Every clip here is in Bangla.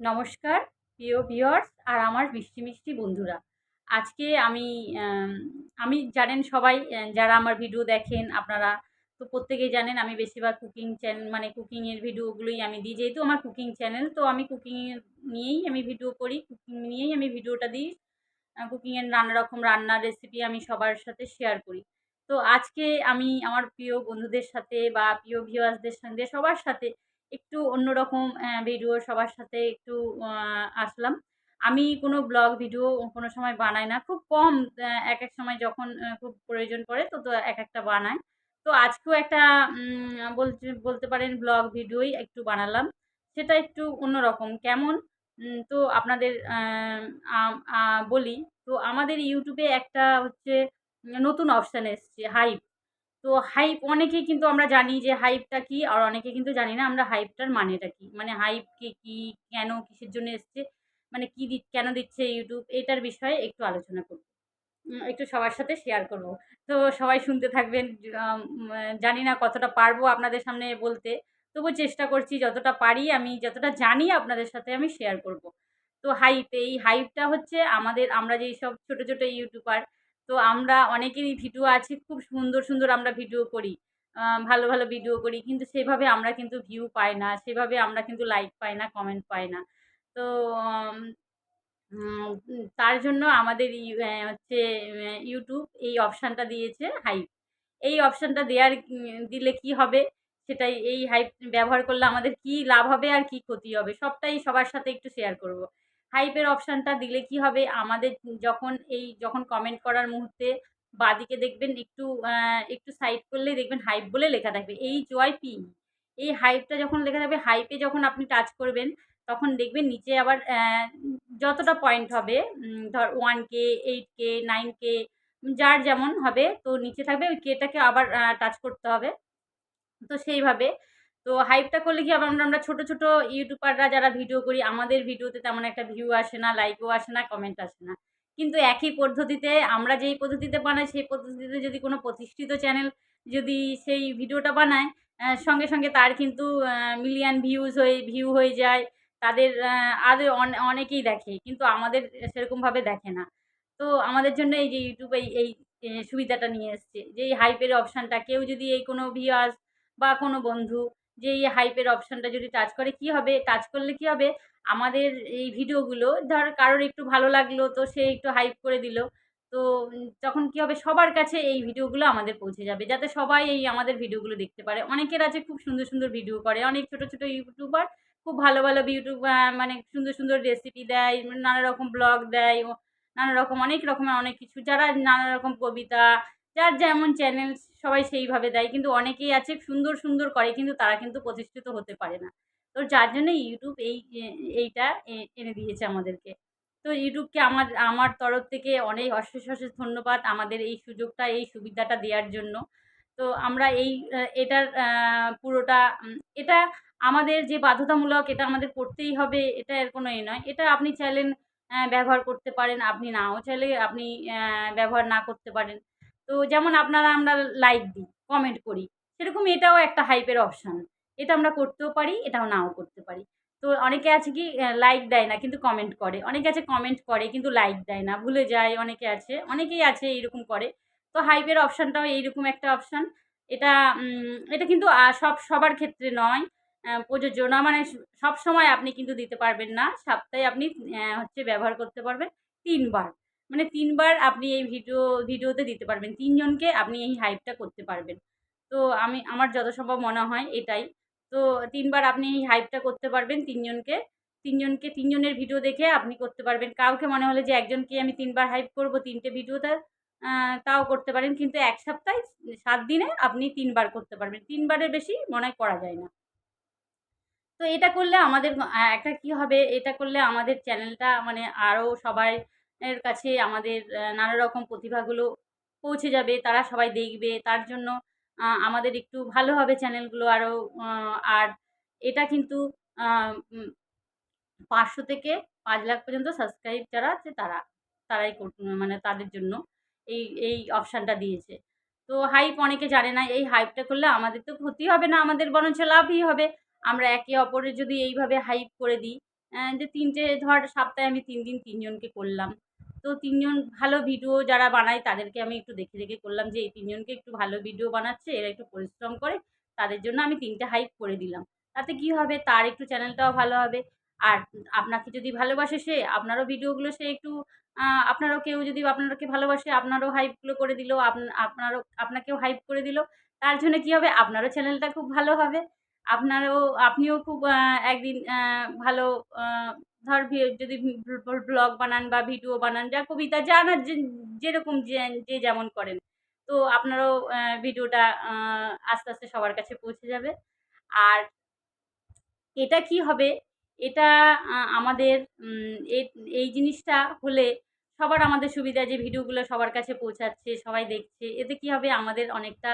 নমস্কার, প্রিয় ভিউয়ার্স আর আমার মিষ্টি মিষ্টি বন্ধুরা। আজকে আমি আমি জানেন সবাই যারা আমার ভিডিও দেখেন আপনারা তো প্রত্যেকেই জানেন আমি বেশিরভাগ কুকিং চ্যানেল মানে কুকিংয়ের ভিডিওগুলোই আমি দিই। যেহেতু আমার কুকিং চ্যানেল তো আমি কুকিং নিয়েই আমি ভিডিও করি। কুকিং নিয়েই আমি ভিডিওটা দিই। কুকিংয়ের নানা রকম রান্নার রেসিপি আমি সবার সাথে শেয়ার করি। তো আজকে আমি আমার প্রিয় বন্ধুদের সাথে বা প্রিয় ভিউয়ার্সদের সঙ্গে সবার সাথে একটু অন্যরকম ভিডিও সবার সাথে একটু আসলাম। আমি কোনো ব্লগ ভিডিও কোনো সময় বানাই না। খুব কম এক এক সময় যখন খুব প্রয়োজন পড়ে তো তো এক একটা বানাই। তো আজকেও একটা বলতে বলতে পারেন ব্লগ ভিডিওই একটু বানালাম। সেটা একটু অন্যরকম। কেমন? তো আপনাদের বলি। তো আমাদের ইউটিউবে একটা হচ্ছে নতুন অপশান এসছে হাইপ তো হাইপ অনেকেই কিন্তু আমরা জানি যে হাইপটা কি, আর অনেকে কিন্তু জানি না আমরা হাইপটার মানেটা কি। মানে হাইপকে কি, কেন, কিসের জন্য এসছে মানে কি দি, কেন দিচ্ছে ইউটিউব এটার বিষয়ে একটু আলোচনা করব। একটু সবার সাথে শেয়ার করব। তো সবাই শুনতে থাকবেন জানি না কতটা পারব আপনাদের সামনে বলতে। তবু চেষ্টা করছি যতটা পারি, আমি যতটা জানি আপনাদের সাথে আমি শেয়ার করব। তো হাইপ এই হাইপটা হচ্ছে আমাদের, আমরা যেই সব ছোটো ছোটো ইউটিউবার তো আমরা অনেকেরই ভিডিও আছে, খুব সুন্দর সুন্দর আমরা ভিডিও করি। ভালো ভালো ভিডিও করি। কিন্তু সেভাবে আমরা কিন্তু ভিউ পাই না, সেভাবে আমরা কিন্তু লাইক পাই না কমেন্ট পাই না। তো তার জন্য আমাদের হচ্ছে ইউটিউব এই অপশানটা দিয়েছে হাইপ এই অপশানটা দেওয়ার দিলে কি হবে? সেটাই, এই হাইপ ব্যবহার করলে আমাদের কি লাভ হবে আর কি ক্ষতি হবে? সবটাই সবার সাথে একটু শেয়ার করব। হাইপের অপশানটা দিলে কি হবে? আমাদের যখন এই যখন কমেন্ট করার মুহূর্তে বাদিকে দেখবেন একটু একটু সাইড করলেই দেখবেন হাইপ বলে লেখা থাকবে। এই জয় পি এই হাইপটা যখন লেখা থাকবে হাইপে যখন আপনি টাচ করবেন, তখন দেখবেন নিচে আবার যতটা পয়েন্ট হবে ধর one K eight K nine K যার যেমন হবে, তো নিচে থাকবে ওই কেটাকে আবার টাচ করতে হবে। তো সেইভাবে তো হাইপটা করলে কি আমরা আমরা ছোটো ছোটো ইউটিউবাররা যারা ভিডিও করি, আমাদের ভিডিওতে তেমন একটা ভিউ আসে না লাইকও আসে না কমেন্ট আসে না। কিন্তু একই পদ্ধতিতে আমরা যেই পদ্ধতিতে বানাই, সেই পদ্ধতিতে যদি কোনো প্রতিষ্ঠিত চ্যানেল যদি সেই ভিডিওটা বানায় সঙ্গে সঙ্গে তার কিন্তু মিলিয়ন ভিউজ হয়ে ভিউ হয়ে যায়। তাদের আরও অনে- অনেকেই দেখে, কিন্তু আমাদের সেরকমভাবে দেখে না। তো আমাদের জন্য এই যে ইউটিউব এই এই সুবিধাটা নিয়ে এসছে। যে এই হাইপের অপশানটা কেউ যদি এই কোনো ভিউয়ার্স বা কোনো বন্ধু যে এই হাইপের অপশানটা যদি টাচ করে, কি হবে? টাচ করলে কি হবে? আমাদের এই ভিডিওগুলো, ধর কারোর একটু ভালো লাগল, তো সে একটু হাইপ করে দিল। তো তখন কি হবে? সবার কাছে এই ভিডিওগুলো আমাদের পৌঁছে যাবে। যাতে সবাই এই আমাদের ভিডিওগুলো দেখতে পারে। অনেকের আছে খুব সুন্দর সুন্দর ভিডিও করে, অনেক ছোট ছোট ইউটিউবার খুব ভালো ভালো ইউটিউব মানে সুন্দর সুন্দর রেসিপি দেয়, নানা রকম ব্লগ দেয় নানা রকম, অনেক রকমের অনেক কিছু। যারা নানা রকম কবিতা যার যেমন চ্যানেল সবাই সেইভাবে দেয়। কিন্তু অনেকেই আছে সুন্দর সুন্দর করে, কিন্তু তারা কিন্তু প্রতিষ্ঠিত হতে পারে না। তো যার জন্য ইউটিউব এই, এইটা এনে দিয়েছে আমাদেরকে। তো ইউটিউবকে আমার আমার তরফ থেকে অনেক অশেষ অশেষ ধন্যবাদ আমাদের এই সুযোগটা, এই সুবিধাটা দেওয়ার জন্য। তো আমরা এই, এটার পুরোটা এটা আমাদের যে বাধ্যতামূলক এটা আমাদের করতেই হবে, এটা এর কোনো এ নয়। এটা আপনি চাইলেন ব্যবহার করতে পারেন, আপনি নাও চাইলে আপনি ব্যবহার না করতে পারেন। তো যেমন আপনারা আমরা লাইক দিই কমেন্ট করি সেরকম এটাও একটা হাইপের অপশান এটা আমরা করতেও পারি, এটাও নাও করতে পারি। তো অনেকে আছে কি লাইক দেয় না কিন্তু কমেন্ট করে। অনেকে আছে কমেন্ট করে কিন্তু লাইক দেয় না, ভুলে যায় অনেকে আছে। অনেকেই আছে এইরকম করে। তো হাইপের অপশানটাও এইরকম একটা অপশান এটা এটা কিন্তু সব, সবার ক্ষেত্রে নয় প্রযোজ্য না। মানে সব সময় আপনি কিন্তু দিতে পারবেন না। সপ্তাহে আপনি হচ্ছে ব্যবহার করতে পারবেন তিনবার। মানে তিনবার আপনি এই ভিডিও ভিডিওতে দিতে পারবেন। তিনজনকে আপনি এই হাইপটা করতে পারবেন। তো আমি আমার যত সম্ভব মনে হয় এটাই। তো তিনবার আপনি এই হাইপটা করতে পারবেন তিনজনকে। তিনজনকে তিনজনের ভিডিও দেখে আপনি করতে পারবেন। কাউকে মনে হলে যে একজনকে আমি তিনবার হাইপ করব তিনটে ভিডিওতে আহ, তাও করতে পারেন। কিন্তু এক সপ্তাহে সাত দিনে আপনি তিনবার করতে পারবেন। তিনবারের বেশি মনে হয় করা যায় না। তো এটা করলে আমাদের একটা কি হবে? এটা করলে আমাদের চ্যানেলটা মানে আরও সবাই এর কাছে আমাদের নানা রকম প্রতিভাগুলো পৌঁছে যাবে। তারা সবাই দেখবে। তার জন্য আমাদের একটু ভালো হবে চ্যানেলগুলো আরও আর এটা কিন্তু পাঁচশো থেকে পাঁচ লাখ পর্যন্ত সাবস্ক্রাইব যারা আছে তারা, তারাই মানে তাদের জন্য এই এই অপশানটা দিয়েছে। তো হাইপ অনেকে জানে না। এই হাইপটা করলে আমাদের তো ক্ষতি হবে না, আমাদের বরঞ্চ লাভই হবে। আমরা একে অপরের যদি এইভাবে হাইপ করে দিই, যে তিনটে ধর সপ্তাহে আমি তিন দিন তিনজনকে করলাম তো তিনজন ভালো ভিডিও যারা বানায় তাদেরকে আমি একটু দেখে দেখে করলাম যে, এই তিনজনকে একটু ভালো ভিডিও বানাচ্ছে, এরা একটু পরিশ্রম করে, তাদের জন্য আমি তিনটে হাইপ করে দিলাম। তাতে কি হবে? তার একটু চ্যানেলটাও ভালো হবে। আর আপনাকে যদি ভালোবাসে সে, আপনারও ভিডিওগুলো সে একটু আপনারও কেউ যদি আপনাকে ভালোবাসে, আপনারও হাইপগুলো করে দিল আপনারও, আপনাকেও হাইপ করে দিল, তার জন্য কি হবে? আপনারও চ্যানেলটা খুব ভালো হবে। আপনারও, আপনিও খুব একদিন ভালো ধর যদি ব্লগ বানান বা ভিডিও বানান, যা কবিতা, যা না যেরকম যে যেমন করেন। তো আপনারও ভিডিওটা আস্তে আস্তে সবার কাছে পৌঁছে যাবে। আর এটা কি হবে? এটা আমাদের এই জিনিসটা হলে সবার আমাদের সুবিধা যে ভিডিওগুলো সবার কাছে পৌঁছাচ্ছে, সবাই দেখছে, এতে কি হবে? আমাদের অনেকটা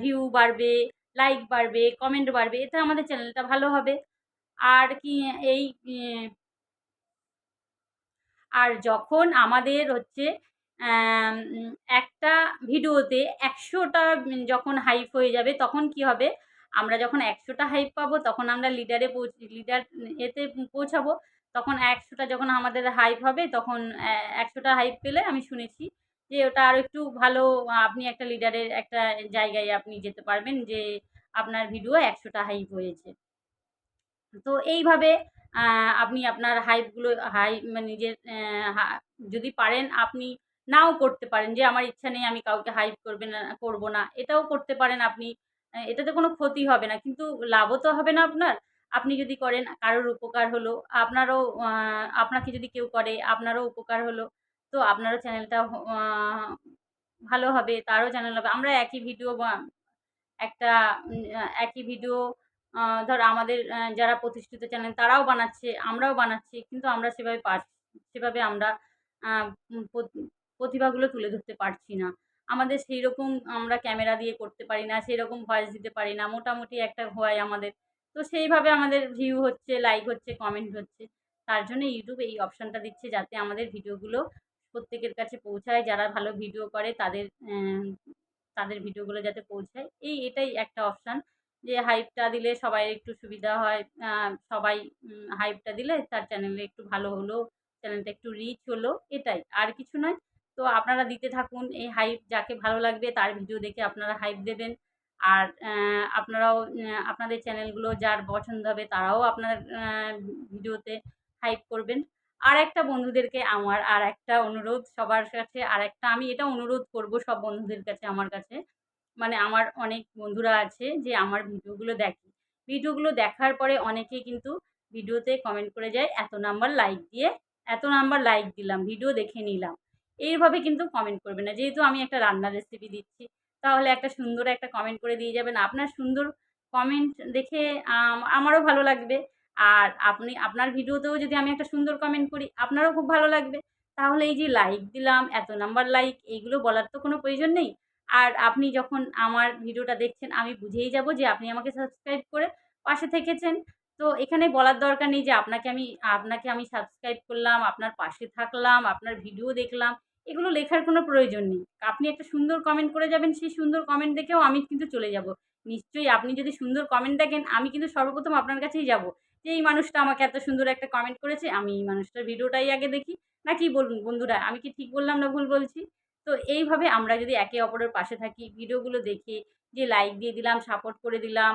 ভিউ বাড়বে লাইক বাড়বে কমেন্ট বাড়বে, এতে আমাদের চ্যানেলটা ভালো হবে। আর কি, এই আর যখন আমাদের হচ্ছে একটা ভিডিওতে একশোটা যখন হাইপ হয়ে যাবে, তখন কি হবে? আমরা যখন একশোটা হাইপ পাবো, তখন আমরা লিডারে পৌঁছ লিডার এতে পৌঁছাবো। তখন একশোটা যখন আমাদের হাইপ হবে, তখন একশোটা হাইপ পেলে আমি শুনেছি যে ওটা আরও একটু ভালো, আপনি একটা লিডারের একটা জায়গায় আপনি যেতে পারবেন যে আপনার ভিডিও একশোটা হাইপ হয়েছে। তো এইভাবে আপনি আপনার হাইপগুলো হাই মানে নিজের যদি পারেন আপনি নাও করতে পারেন যে আমার ইচ্ছা নেই আমি কাউকে হাইপ করবে না, করব না। এটাও করতে পারেন আপনি। এটাতে কোনো ক্ষতি হবে না। কিন্তু লাভও তো হবে না আপনার। আপনি যদি করেন, কারোর উপকার হলো, আপনারও আপনাকে যদি কেউ করে, আপনারও উপকার হলো, তো আপনারও চ্যানেলটা ভালো হবে, তারও চ্যানেল হবে। আমরা একই ভিডিও একটা একই ভিডিও ধর আমাদের যারা প্রতিষ্ঠিত চ্যানেল তারাও বানাচ্ছে, আমরাও বানাচ্ছি, কিন্তু আমরা সেভাবে পারছি সেভাবে আমরা প্রতিভাগুলো তুলে ধরতে পারছি না। আমাদের সেই রকম আমরা ক্যামেরা দিয়ে করতে পারি না সেই রকম ভয়েস দিতে পারি না, মোটামুটি একটা হয় আমাদের। তো সেইভাবে আমাদের ভিউ হচ্ছে লাইক হচ্ছে কমেন্ট হচ্ছে। তার জন্য ইউটিউব এই অপশানটা দিচ্ছে যাতে আমাদের ভিডিওগুলো প্রত্যেকের কাছে পৌঁছায়, যারা ভালো ভিডিও করে তাদের তাদের ভিডিওগুলো যাতে পৌঁছায়। এই এটাই একটা অপশান যে হাইপটা দিলে সবাই একটু সুবিধা হয়। সবাই হাইপটা দিলে তার চ্যানেলে একটু ভালো হলো চ্যানেলটা একটু রিচ হলো, এটাই। আর কিছু নয়। তো আপনারা দিতে থাকুন, এই হাইপ যাকে ভালো লাগবে তার ভিডিও দেখে আপনারা হাইপ দেবেন। আর আপনারাও আপনাদের চ্যানেলগুলো যার পছন্দ হবে তারাও আপনার ভিডিওতে হাইপ করবেন। আর একটা বন্ধুদেরকে আমার আর একটা অনুরোধ সবার কাছে, আর একটা আমি এটা অনুরোধ করব সব বন্ধুদের কাছে আমার কাছে। মানে আমার অনেক বন্ধুরা আছে যে আমার ভিডিওগুলো দেখে। ভিডিওগুলো দেখার পরে অনেকে কিন্তু ভিডিওতে কমেন্ট করে যায়, এত নাম্বার লাইক দিয়ে, এত নাম্বার লাইক দিলাম ভিডিও দেখে নিলাম। এইভাবে কিন্তু কমেন্ট করবে না। যেহেতু আমি একটা রান্নার রেসিপি দিচ্ছি, তাহলে একটা সুন্দর একটা কমেন্ট করে দিয়ে যাবেন। আপনার সুন্দর কমেন্ট দেখে আমারও ভালো লাগবে। আর আপনি, আপনার ভিডিওতেও যদি আমি একটা সুন্দর কমেন্ট করি, আপনারও খুব ভালো লাগবে। তাহলে এই যে লাইক দিলাম, এত নাম্বার লাইক এইগুলো বলার তো কোনো প্রয়োজন নেই। আর আপনি যখন আমার ভিডিওটা দেখছেন, আমি বুঝেই যাব যে আপনি আমাকে সাবস্ক্রাইব করে পাশে থেকেছেন। তো এখানে বলার দরকার নেই যে আপনাকে আমি আপনাকে আমি সাবস্ক্রাইব করলাম, আপনার পাশে থাকলাম, আপনার ভিডিও দেখলাম, এগুলো লেখার কোনো প্রয়োজন নেই। আপনি একটা সুন্দর কমেন্ট করে যাবেন, সেই সুন্দর কমেন্ট দেখেও আমি কিন্তু চলে যাব। নিশ্চয়ই আপনি যদি সুন্দর কমেন্ট দেখেন, আমি কিন্তু সর্বপ্রথম আপনার কাছেই যাব যে এই মানুষটা আমাকে এত সুন্দর একটা কমেন্ট করেছে, আমি এই মানুষটার ভিডিওটাই আগে দেখি। না কি বলুন বন্ধুরা, আমি কি ঠিক বললাম না ভুল বলছি? তো এইভাবে আমরা যদি একে অপরের পাশে থাকি, ভিডিওগুলো দেখে, যে লাইক দিয়ে দিলাম সাপোর্ট করে দিলাম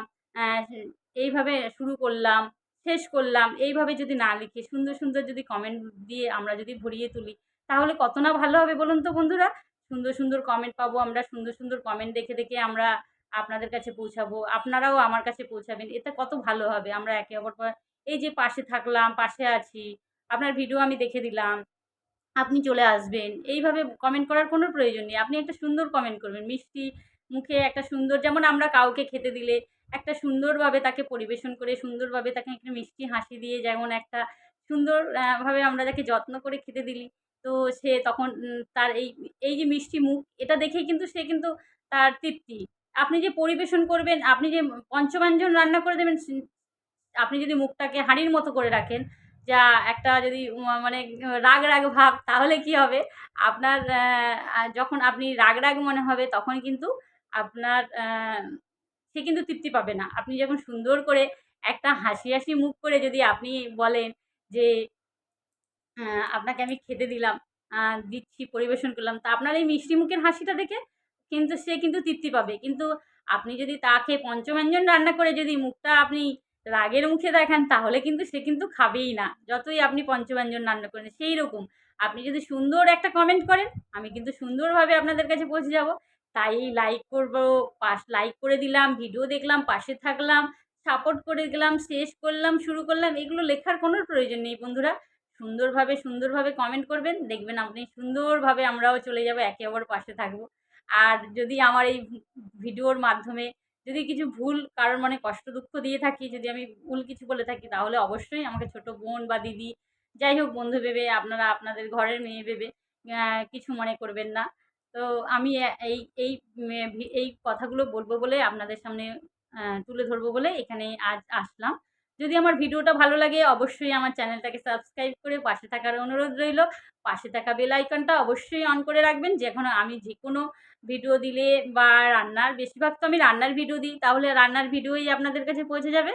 এইভাবে শুরু করলাম, শেষ করলাম, এইভাবে যদি না লিখে, সুন্দর সুন্দর যদি কমেন্ট দিয়ে আমরা যদি ভরিয়ে তুলি, তাহলে কত না ভালো হবে বলুন তো বন্ধুরা? সুন্দর সুন্দর কমেন্ট পাবো আমরা, সুন্দর সুন্দর কমেন্ট দেখে দেখে আমরা আপনাদের কাছে পৌঁছাবো, আপনারাও আমার কাছে পৌঁছাবেন, এতে কত ভালো হবে? আমরা একে অপর এই যে পাশে থাকলাম, পাশে আছি, আপনার ভিডিও আমি দেখে দিলাম আপনি চলে আসবেন। এইভাবে কমেন্ট করার কোনো প্রয়োজন নেই। আপনি একটা সুন্দর কমেন্ট করবেন। মিষ্টি মুখে একটা সুন্দর যেমন আমরা কাউকে খেতে দিলে একটা সুন্দরভাবে তাকে পরিবেশন করে সুন্দরভাবে তাকে একটা মিষ্টি হাসি দিয়ে যেমন একটা সুন্দর আহ, ভাবে আমরা তাকে যত্ন করে খেতে দিলি তো সে তখন তার এই এই যে মিষ্টি মুখ এটা দেখেই কিন্তু সে কিন্তু তার তৃপ্তি। আপনি যে পরিবেশন করবেন আপনি যে পঞ্চব্যঞ্জন রান্না করে দেবেন আপনি যদি মুখটাকে হাঁড়ির মতো করে রাখেন যা একটা যদি মানে রাগ রাগ ভাব, তাহলে কি হবে? আপনার যখন আপনি রাগ রাগ মনে হবে, তখন কিন্তু আপনার সে কিন্তু তৃপ্তি পাবে না। আপনি যখন সুন্দর করে একটা হাসি হাসি মুখ করে যদি আপনি বলেন যে আপনাকে আমি খেতে দিলাম দিচ্ছি, পরিবেশন করলাম। তা আপনার এই মিষ্টি মুখের হাসিটা দেখে কিন্তু সে কিন্তু তৃপ্তি পাবে। কিন্তু আপনি যদি তাকে পঞ্চব্যঞ্জন রান্না করে যদি মুখটা আপনি রাগের মুখে দেখান, তাহলে কিন্তু সে কিন্তু খাবেই না। যতই আপনি পঞ্চব্যঞ্জন রান্না করেন সেই রকম আপনি যদি সুন্দর একটা কমেন্ট করেন, আমি কিন্তু সুন্দরভাবে আপনাদের কাছে পৌঁছে যাব। তাই লাইক করব, পাশ লাইক করে দিলাম ভিডিও দেখলাম, পাশে থাকলাম সাপোর্ট করে গেলাম শেষ করলাম, শুরু করলাম, এগুলো লেখার কোনো প্রয়োজন নেই বন্ধুরা। সুন্দরভাবে সুন্দরভাবে কমেন্ট করবেন, দেখবেন আপনি সুন্দরভাবে আমরাও চলে যাব, একে অপর পাশে থাকব। আর যদি আমার এই ভিডিওর মাধ্যমে যদি কিছু ভুল কারোর মনে কষ্ট দুঃখ দিয়ে থাকি, যদি আমি ভুল কিছু বলে থাকি, তাহলে অবশ্যই আমাকে ছোট বোন বা দিদি, যাই হোক বন্ধু ভেবে, আপনারা আপনাদের ঘরের মেয়ে ভেবে কিছু মনে করবেন না। তো আমি এই এই এই কথাগুলো বলব বলে আপনাদের সামনে তুলে ধরবো বলে এখানে আজ আসলাম। যদি আমার ভিডিওটা ভালো লাগে, অবশ্যই আমার চ্যানেলটাকে সাবস্ক্রাইব করে পাশে থাকার অনুরোধ রইল। পাশে থাকা বেল আইকনটা অবশ্যই অন করে রাখবেন। যখন আমি যে কোনো ভিডিও দিলে বা রান্নার, বেশিরভাগ তো আমি রান্নার ভিডিও দিই, তাহলে রান্নার ভিডিওই আপনাদের কাছে পৌঁছে যাবে।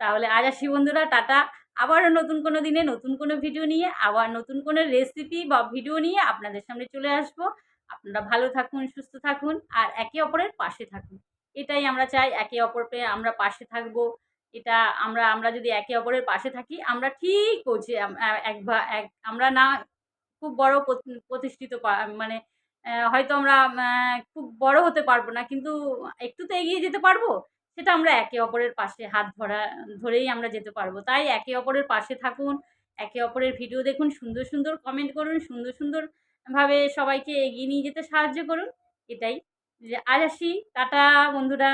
তাহলে আজ আসি বন্ধুরা, টাটা। আবারও নতুন কোনো দিনে নতুন কোনো ভিডিও নিয়ে, আবার নতুন কোনো রেসিপি বা ভিডিও নিয়ে আপনাদের সামনে চলে আসব। আপনারা ভালো থাকুন, সুস্থ থাকুন, আর একে অপরের পাশে থাকুন। এটাই আমরা চাই, একে অপরকে আমরা পাশে থাকব। এটা আমরা আমরা যদি একে অপরের পাশে থাকি, আমরা ঠিক পৌঁছে এক এক, আমরা না খুব বড় প্রতিষ্ঠিত মানে হয়তো আমরা খুব বড় হতে পারব না, কিন্তু একটু তো এগিয়ে যেতে পারব। সেটা আমরা একে অপরের পাশে হাত ধরা, ধরেই আমরা যেতে পারব। তাই একে অপরের পাশে থাকুন, একে অপরের ভিডিও দেখুন, সুন্দর সুন্দর কমেন্ট করুন, সুন্দর সুন্দর ভাবে সবাইকে এগিয়ে নিয়ে যেতে সাহায্য করুন। এটাই। আজ আসি, টাটা বন্ধুরা।